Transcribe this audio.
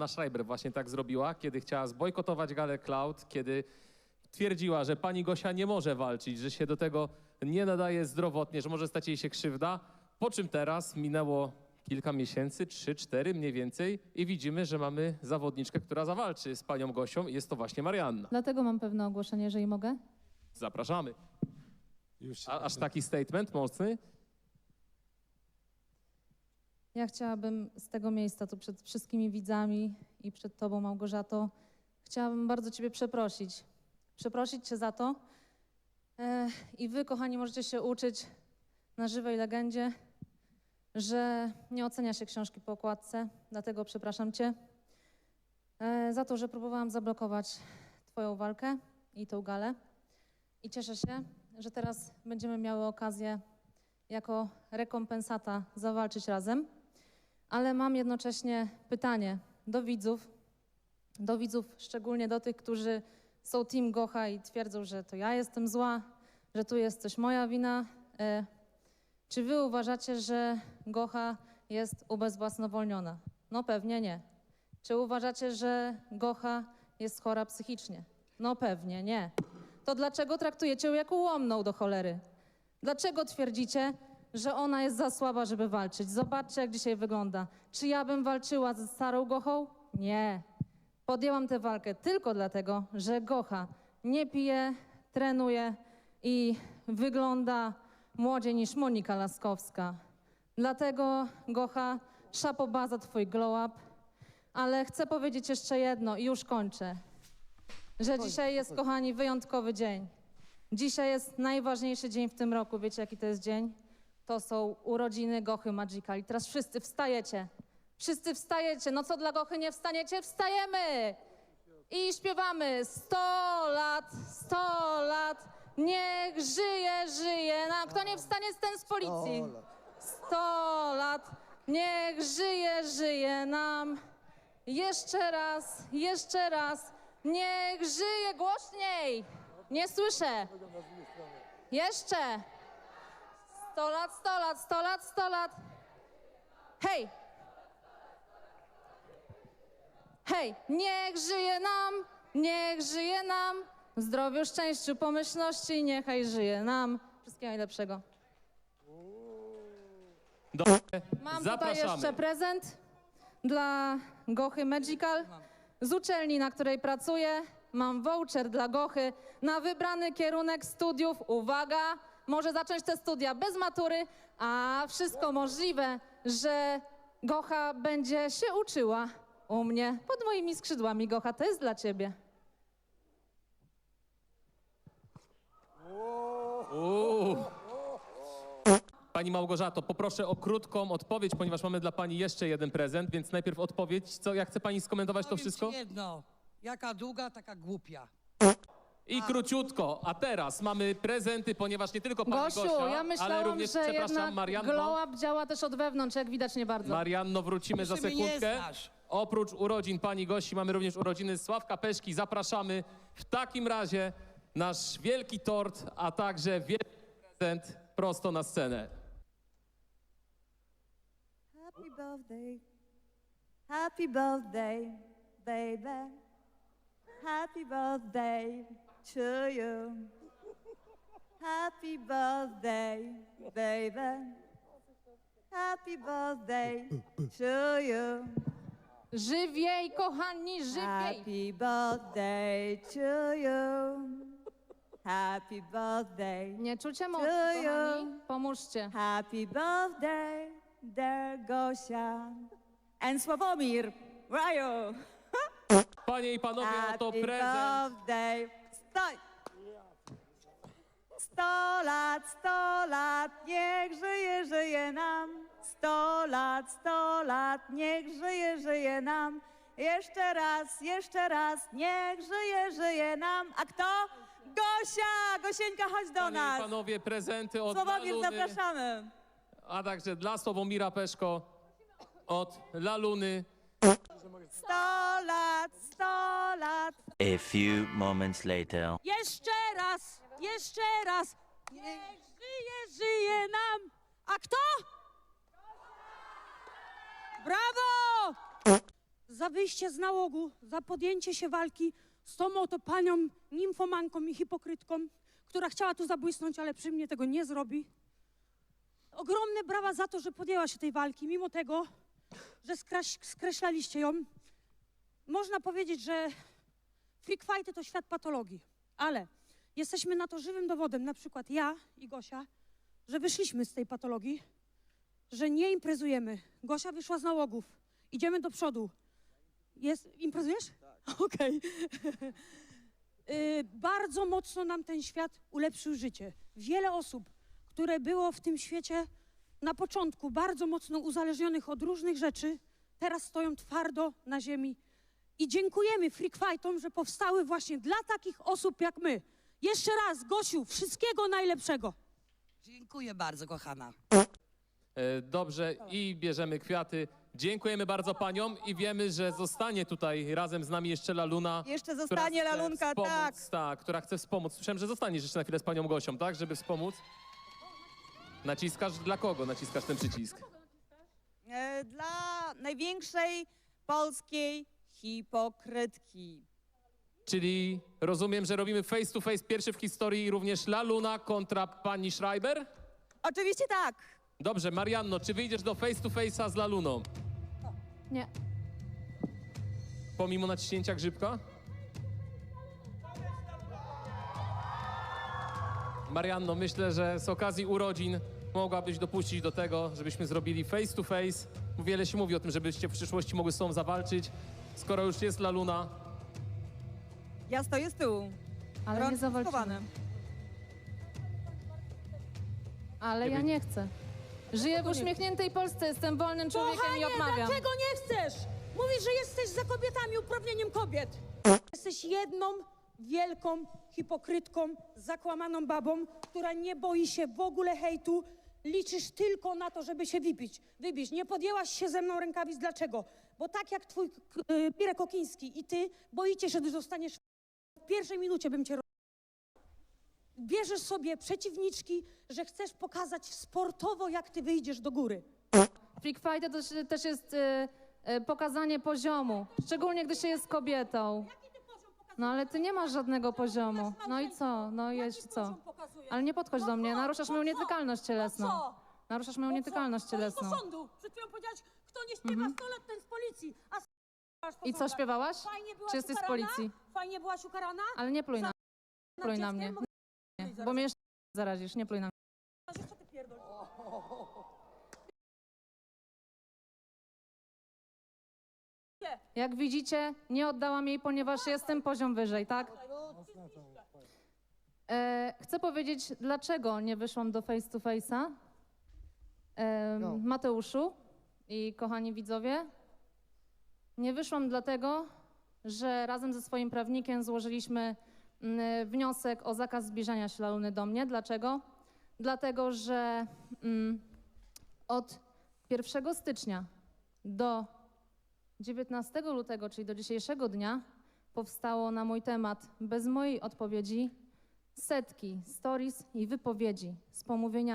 Marianna Schreiber właśnie tak zrobiła, kiedy chciała zbojkotować Galę Cloud, kiedy twierdziła, że pani Gosia nie może walczyć, że się do tego nie nadaje zdrowotnie, że może stać jej się krzywda. Po czym teraz minęło kilka miesięcy, trzy, cztery mniej więcej i widzimy, że mamy zawodniczkę, która zawalczy z panią Gosią i jest to właśnie Marianna. Dlatego mam pewne ogłoszenie, jeżeli mogę. Zapraszamy. Już się A, aż taki statement mocny? Ja chciałabym z tego miejsca, tu przed wszystkimi widzami i przed Tobą, Małgorzato, chciałabym bardzo Ciebie przeprosić. Przeprosić Cię za to. E, I Wy, kochani, możecie się uczyć na żywej legendzie, że nie ocenia się książki po okładce, dlatego przepraszam Cię e, za to, że próbowałam zablokować Twoją walkę i tą galę. I cieszę się, że teraz będziemy miały okazję jako rekompensata zawalczyć razem. Ale mam jednocześnie pytanie do widzów, do widzów, szczególnie do tych, którzy są Team Gocha i twierdzą, że to ja jestem zła, że tu jest coś moja wina. E, czy wy uważacie, że Gocha jest ubezwłasnowolniona? No pewnie nie. Czy uważacie, że Gocha jest chora psychicznie? No pewnie nie. To dlaczego traktujecie ją jako ułomną do cholery? Dlaczego twierdzicie, że ona jest za słaba, żeby walczyć? Zobaczcie, jak dzisiaj wygląda. Czy ja bym walczyła ze starą Gochą? Nie. Podjęłam tę walkę tylko dlatego, że Gocha nie pije, trenuje i wygląda młodziej niż Monika Laskowska. Dlatego, Gocha, szapoba za twój glow up. Ale chcę powiedzieć jeszcze jedno i już kończę. Że dzisiaj jest, kochani, wyjątkowy dzień. Dzisiaj jest najważniejszy dzień w tym roku. Wiecie, jaki to jest dzień? To są urodziny Gochy Magical. I teraz wszyscy wstajecie. Wszyscy wstajecie. No co dla Gochy nie wstaniecie? Wstajemy! I śpiewamy 100 lat, 100 lat, niech żyje, żyje nam. Kto nie wstanie, ten z policji. 100 lat, niech żyje, żyje nam. Jeszcze raz, jeszcze raz, niech żyje głośniej. Nie słyszę. Jeszcze. 100 lat, 100 lat, 100 lat, 100 lat. Hej! Hej, niech żyje nam, niech żyje nam, w zdrowiu, szczęściu, pomyślności, niechaj żyje nam. Wszystkiego najlepszego. Dobrze, Mam tutaj zapraszamy. jeszcze prezent dla Gochy Magical. Z uczelni, na której pracuję, mam voucher dla Gochy na wybrany kierunek studiów. Uwaga, może zacząć te studia bez matury, a wszystko możliwe, że Gocha będzie się uczyła u mnie pod moimi skrzydłami. Gocha, to jest dla ciebie. Uuu. Pani Małgorzato, poproszę o krótką odpowiedź, ponieważ mamy dla pani jeszcze jeden prezent, więc najpierw odpowiedź. Co, jak chce pani skomentować to Powiem ci wszystko? jedno. Jaka długa, taka głupia. I króciutko, a teraz mamy prezenty, ponieważ nie tylko pani Gosiu, Gosia, ja ale myślałam, również, że przepraszam, jednak Marianno, glow up działa też od wewnątrz, jak widać nie bardzo. Marianno, wrócimy za Jeszcze mnie nie sekundkę. znasz. Oprócz urodzin pani Gosi mamy również urodziny Sławka Peszki. Zapraszamy. W takim razie nasz wielki tort, a także wielki prezent prosto na scenę. Happy birthday, happy birthday, baby. Happy birthday to you. Happy birthday, baby. Happy birthday to you. Żywiej, kochani, żywiej! Happy birthday to you. Happy birthday. Nie czucie mocy, To kochani? Pomóżcie. Happy birthday, dear Gosia. And Sławomir, where are you? Panie i panowie, oto Happy prezent. birthday. Stoj! Sto lat, sto lat, niech żyje, żyje nam. Sto lat, sto lat, niech żyje, żyje nam. Jeszcze raz, jeszcze raz, niech żyje, żyje nam. A kto? Gosia! Gosieńka, chodź do Panie i nas. panowie, prezenty od Laluny, zapraszamy. a także dla Sławomira Peszko od Laluny. Sto lat, sto lat. A few moments later. Jeszcze raz, jeszcze raz. Niech żyje, żyje nam. A kto? Brawo! za wyjście z nałogu, za podjęcie się walki z tą oto panią nimfomanką i hipokrytką, która chciała tu zabłysnąć, ale przy mnie tego nie zrobi. Ogromne brawa za to, że podjęła się tej walki, mimo tego, że skreślaliście ją. Można powiedzieć, że freak fighty to świat patologii, ale jesteśmy na to żywym dowodem, na przykład ja i Gosia, że wyszliśmy z tej patologii, że nie imprezujemy. Gosia wyszła z nałogów. Idziemy do przodu. Jest, imprezujesz? Tak. Okej. Y, bardzo mocno nam ten świat ulepszył życie. Wiele osób, które było w tym świecie na początku bardzo mocno uzależnionych od różnych rzeczy, teraz stoją twardo na ziemi. I dziękujemy Freak Fightom, że powstały właśnie dla takich osób jak my. Jeszcze raz, Gosiu, wszystkiego najlepszego. Dziękuję bardzo, kochana. E, Dobrze, i bierzemy kwiaty. Dziękujemy bardzo paniom i wiemy, że zostanie tutaj razem z nami jeszcze Laluna. Jeszcze która zostanie chce Lalunka, wspomóc, tak. tak. która chce wspomóc. Słyszałem, że zostaniesz jeszcze na chwilę z panią Gosią, tak? Żeby wspomóc. Naciskasz dla kogo? Naciskasz ten przycisk. E, Dla największej polskiej hipokrytki. Czyli rozumiem, że robimy face to face pierwszy w historii również Laluna kontra pani Schreiber? Oczywiście tak. Dobrze, Marianno, czy wyjdziesz do face to face'a z Laluną? Nie. Pomimo naciśnięcia grzybka? Marianno, myślę, że z okazji urodzin mogłabyś dopuścić do tego, żebyśmy zrobili face to face. Wiele się mówi o tym, żebyście w przyszłości mogły z sobą zawalczyć. Skoro już jest Laluna, Ja stoję z tyłu. Ale nie Rączki zawalczymy. Ale Nie ja nie chcę. Żyję w uśmiechniętej Polsce, jestem wolnym człowiekiem i Kochanie, odmawiam. dlaczego nie chcesz? Mówisz, że jesteś za kobietami, uprawnieniem kobiet. Jesteś jedną wielką hipokrytką, zakłamaną babą, która nie boi się w ogóle hejtu. Liczysz tylko na to, żeby się wybić. wybić. Nie podjęłaś się ze mną rękawic. Dlaczego? Bo tak jak twój k- y, Pirek Okiński i ty boicie się, że zostaniesz w pierwszej minucie bym cię. Bierzesz sobie przeciwniczki, że chcesz pokazać sportowo, jak ty wyjdziesz do góry. Freak fight to też- jest e, e, pokazanie poziomu, szczególnie gdy się jest kobietą. No ale ty nie masz żadnego poziomu. No i co? No i jeszcze co? Ale nie podchodź do mnie, naruszasz moją nietykalność cielesną. co? Naruszasz moją nietykalność cielesną. do sądu. Przed chwilą powiedziałaś, kto nie śpiewa 100 lat, ten z policji. A s- I co, śpiewałaś? Fajnie byłaś Czy jesteś z ukarana? policji? Fajnie byłaś ukarana? Ale nie pluj na, pluj na mnie, Mogę nie, bo mnie jeszcze zarazisz, nie pluj na mnie. Ty? Jak widzicie, nie oddałam jej, ponieważ jestem poziom wyżej, tak? E, chcę powiedzieć, dlaczego nie wyszłam do face to face'a. E, Mateuszu i kochani widzowie, nie wyszłam dlatego, że razem ze swoim prawnikiem złożyliśmy mm, wniosek o zakaz zbliżania się Laluny do mnie. Dlaczego? Dlatego, że mm, od 1 stycznia do 19 lutego, czyli do dzisiejszego dnia, powstało na mój temat bez mojej odpowiedzi setki stories i wypowiedzi z pomówieniami.